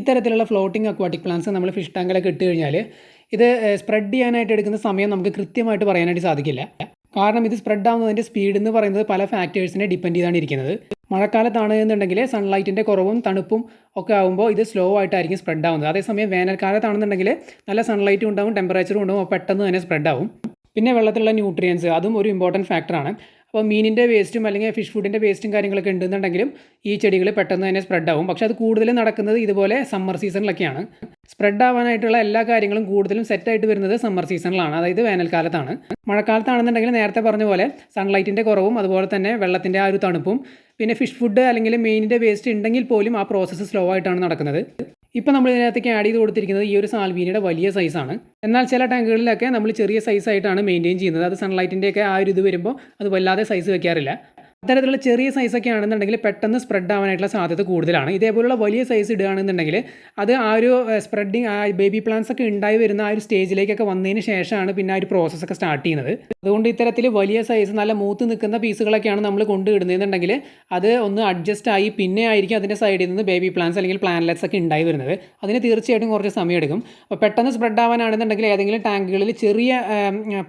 ഇത്തരത്തിലുള്ള floating aquatic plants നമ്മൾ fish ടാങ്കിലൊക്കെ ഇട്ട് കഴിഞ്ഞാൽ ഇത് സ്പ്രെഡ് ചെയ്യാനായിട്ട് എടുക്കുന്ന സമയം നമുക്ക് കൃത്യമായിട്ട് പറയാനായിട്ട് സാധിക്കില്ല. കാരണം ഇത് സ്പ്രെഡ് ആവുന്നതിന്റെ സ്പീഡ് എന്ന് പറയുന്നത് പല ഫാക്ടേഴ്സിനെ ഡിപ്പെൻഡ് ചെയ്താണ് ഇരിക്കുന്നത്. മഴക്കാലത്താണ് എന്നുണ്ടെങ്കിൽ സൺലൈറ്റിന്റെ കുറവും തണുപ്പും ഒക്കെ ആകുമ്പോൾ ഇത് സ്ലോ ആയിട്ടായിരിക്കും സ്പ്രെഡ് ആവുന്നത്. അതേസമയം വേനൽക്കാലത്താണെന്നുണ്ടെങ്കിൽ നല്ല സൺലൈറ്റും ഉണ്ടാവും ടെമ്പറേച്ചറും ഉണ്ടാവും പെട്ടെന്ന് തന്നെ സ്പ്രെഡ് ആവും. പിന്നെ വെള്ളത്തിലുള്ള ന്യൂട്രിയൻസ് അതും ഒരു ഇമ്പോർട്ടന്റ് ഫാക്ടറാണ് അപ്പോൾ മീനിന്റെ വേസ്റ്റും അല്ലെങ്കിൽ ഫിഷ് ഫുഡിന്റെ വേസ്റ്റും കാര്യങ്ങളൊക്കെ ഉണ്ടെന്നുണ്ടെങ്കിലും ഈ ചെടികൾ പെട്ടെന്ന് തന്നെ സ്പ്രെഡ് ആവും പക്ഷേ അത് കൂടുതലും നടക്കുന്നത് ഇതുപോലെ സമ്മർ സീസണിലൊക്കെയാണ്. സ്പ്രെഡ് ആവാനായിട്ടുള്ള എല്ലാ കാര്യങ്ങളും കൂടുതലും സെറ്റായിട്ട് വരുന്നത് സമ്മർ സീസണിലാണ്. അതായത് വേനൽക്കാലത്താണ്. മഴക്കാലത്താണെന്നുണ്ടെങ്കിൽ നേരത്തെ പറഞ്ഞ പോലെ സൺലൈറ്റിന്റെ കുറവും അതുപോലെ തന്നെ വെള്ളത്തിന്റെ ആ ഒരു തണുപ്പും പിന്നെ ഫിഷ് ഫുഡ് അല്ലെങ്കിൽ മീനിന്റെ വേസ്റ്റ് ഉണ്ടെങ്കിൽ പോലും ആ പ്രോസസ്സ് സ്ലോ ആയിട്ടാണ് നടക്കുന്നത്. ഇപ്പോൾ നമ്മൾ ഇതിനകത്തേക്ക് ആഡ് ചെയ്ത് കൊടുത്തിരിക്കുന്നത് ഈ ഒരു സാൽവീനയുടെ വലിയ സൈസാണ് എന്നാൽ ചില ടാങ്കുകളിലൊക്കെ നമ്മൾ ചെറിയ സൈസായിട്ടാണ് മെയിന്റെയിൻ ചെയ്യുന്നത്. അത് സൺലൈറ്റിന്റെയൊക്കെ ആ ഒരു ഇത് വരുമ്പോൾ അത് വല്ലാതെ സൈസ് വെക്കാറില്ല. അത്തരത്തിലുള്ള ചെറിയ സൈസൊക്കെ ആണെന്നുണ്ടെങ്കിൽ പെട്ടെന്ന് സ്പ്രെഡ് ആവാനായിട്ടുള്ള സാധ്യത കൂടുതലാണ്. ഇതേപോലുള്ള വലിയ സൈസ് ഇടുകയാണെന്നുണ്ടെങ്കിൽ അത് ആ ഒരു സ്പ്രെഡിങ് ആ ബേബി പ്ലാന്റ്സ് ഒക്കെ ഉണ്ടായി വരുന്ന ആ ഒരു സ്റ്റേജിലേക്കൊക്കെ വന്നതിന് ശേഷമാണ് പിന്നെ ആ ഒരു പ്രോസസ്സൊക്കെ സ്റ്റാർട്ട് ചെയ്യുന്നത്. അതുകൊണ്ട് ഇത്തരത്തിൽ വലിയ സൈസ് നല്ല മൂത്ത് നിൽക്കുന്ന പീസുകളൊക്കെയാണ് നമ്മൾ കൊണ്ടുവിടുന്നതെന്നുണ്ടെങ്കിൽ അത് ഒന്ന് അഡ്ജസ്റ്റ് ആയി പിന്നെ ആയിരിക്കും അതിന്റെ സൈഡിൽ നിന്ന് ബേബി പ്ലാന്റ്സ് അല്ലെങ്കിൽ പ്ലാൻലെറ്റ്സ് ഒക്കെ ഉണ്ടായി വരുന്നത്. അതിന് തീർച്ചയായിട്ടും കുറച്ച് സമയം എടുക്കും അപ്പോൾ പെട്ടെന്ന് സ്പ്രെഡ് ആവാനാണെന്നുണ്ടെങ്കിൽ ഏതെങ്കിലും ടാങ്കുകളിൽ ചെറിയ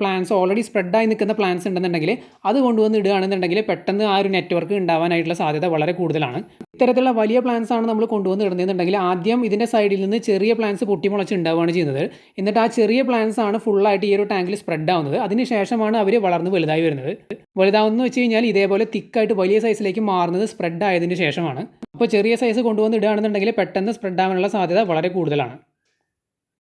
പ്ലാന്റ്സ് ഓൾറെഡി സ്പ്രെഡായി നിൽക്കുന്ന പ്ലാന്റ്സ് ഉണ്ടെന്നുണ്ടെങ്കിൽ അത് കൊണ്ടുവന്ന് ഇടുകയാണെന്നുണ്ടെങ്കിൽ പെട്ടെന്ന് ആ ഒരു നെറ്റ്വർക്ക് ഉണ്ടാവാനായിട്ടുള്ള സാധ്യത വളരെ കൂടുതലാണ്. ഇത്തരത്തിലുള്ള വലിയ പ്ലാൻസ് ആണ് നമ്മൾ കൊണ്ടുവന്ന് ഇടുന്നതെന്നുണ്ടെങ്കിൽ ആദ്യം ഇതിന്റെ സൈഡിൽ നിന്ന് ചെറിയ പ്ലാൻസ് പൊട്ടിമുളച്ച് ഉണ്ടാവുകയാണ് ചെയ്യുന്നത്. എന്നിട്ട് ആ ചെറിയ പ്ലാൻസ് ആണ് ഫുള്ളായിട്ട് ഈ ഒരു ടാങ്കിൽ സ്പ്രെഡ് ആവുന്നത്. അതിന് ശേഷമാണ് അവർ വളർന്ന് വലുതായി വരുന്നത്. വലുതാവുന്നു വെച്ച് കഴിഞ്ഞാൽ ഇതേപോലെ തിക്കായിട്ട് വലിയ സൈസിലേക്ക് മാറുന്നത് സ്പ്രെഡ് ആയതിന് ശേഷമാണ്. അപ്പോൾ ചെറിയ സൈസ് കൊണ്ടുവന്ന് ഇടുകയാണെന്നുണ്ടെങ്കിൽ പെട്ടെന്ന് സ്പ്രെഡ് ആവാനുള്ള സാധ്യത വളരെ കൂടുതലാണ്.